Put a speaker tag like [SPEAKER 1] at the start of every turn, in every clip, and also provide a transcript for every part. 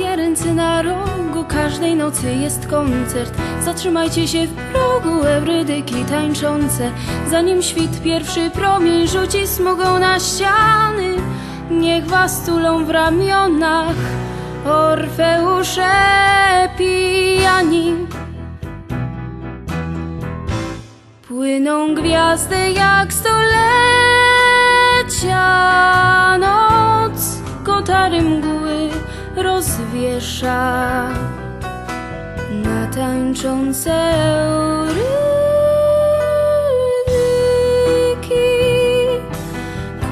[SPEAKER 1] dwie ręce na rogu, każdej nocy jest koncert. Zatrzymajcie się w progu, eurydyki tańczące. Zanim świt pierwszy promień rzuci smugą na ściany, niech was tulą w ramionach Orfeusze pijani. Płyną gwiazdy jak stolecia Na tańczące eurydyki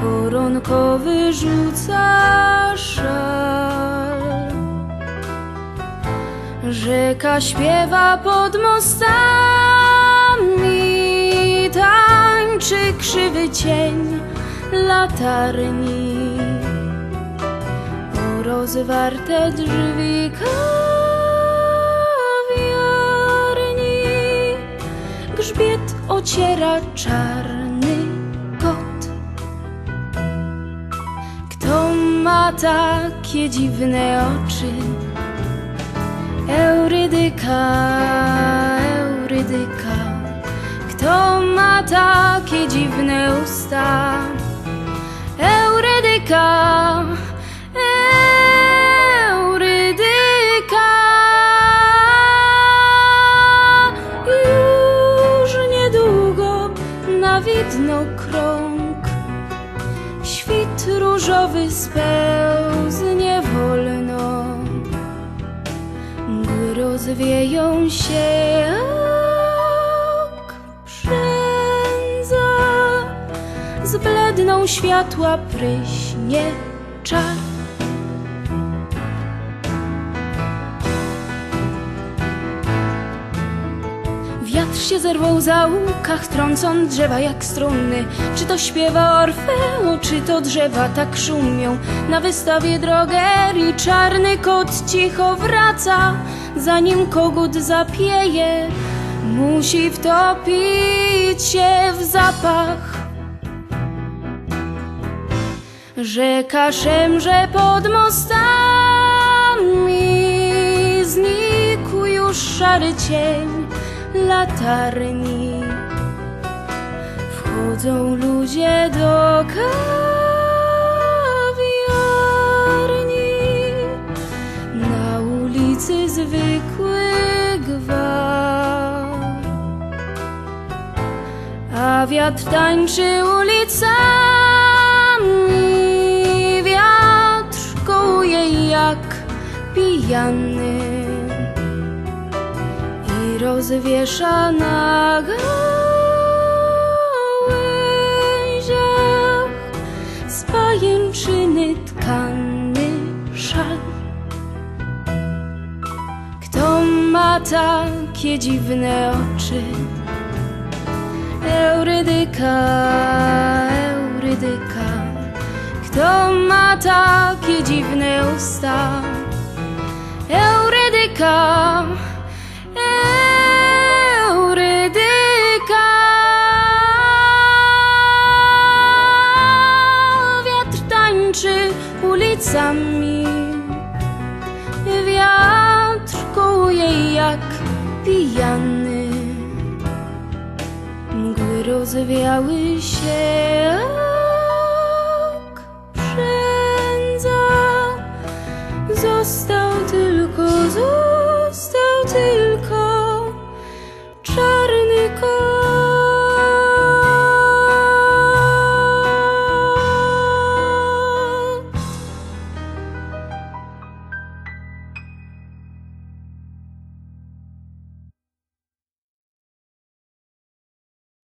[SPEAKER 1] Koronkowy rzuca szal. Rzeka śpiewa pod mostami, tańczy krzywy cień latarni. Rozwarte drzwi kawiarni, grzbiet ociera czarny kot. Kto ma takie dziwne oczy? Eurydyka, Eurydyka, kto ma takie dziwne usta? Różowy spełznie wolno. Mgły rozwieją się jak przędza Zbledną światła pryśnie czar się zerwał za łukach, trącąc drzewa jak struny. Czy to śpiewa Orfeo, czy to drzewa tak szumią? Na wystawie drogerii czarny kot cicho wraca, zanim kogut zapieje. Musi wtopić się w zapach. Rzeka szemrze pod mostami, znikł już szary cień latarni. Wchodzą ludzie do kawiarni, na ulicy zwykły gwar. A wiatr tańczy ulicami, wiatr kołuje jak pijany rozwiesza na gałęziach z pajęczyny tkany szal. Kto ma takie dziwne oczy? Eurydyka, Eurydyka, kto ma takie dziwne usta? Eurydyka. Ulicami, wiatr kołuje jak pijany. Mgły rozwiały się jak przędza, został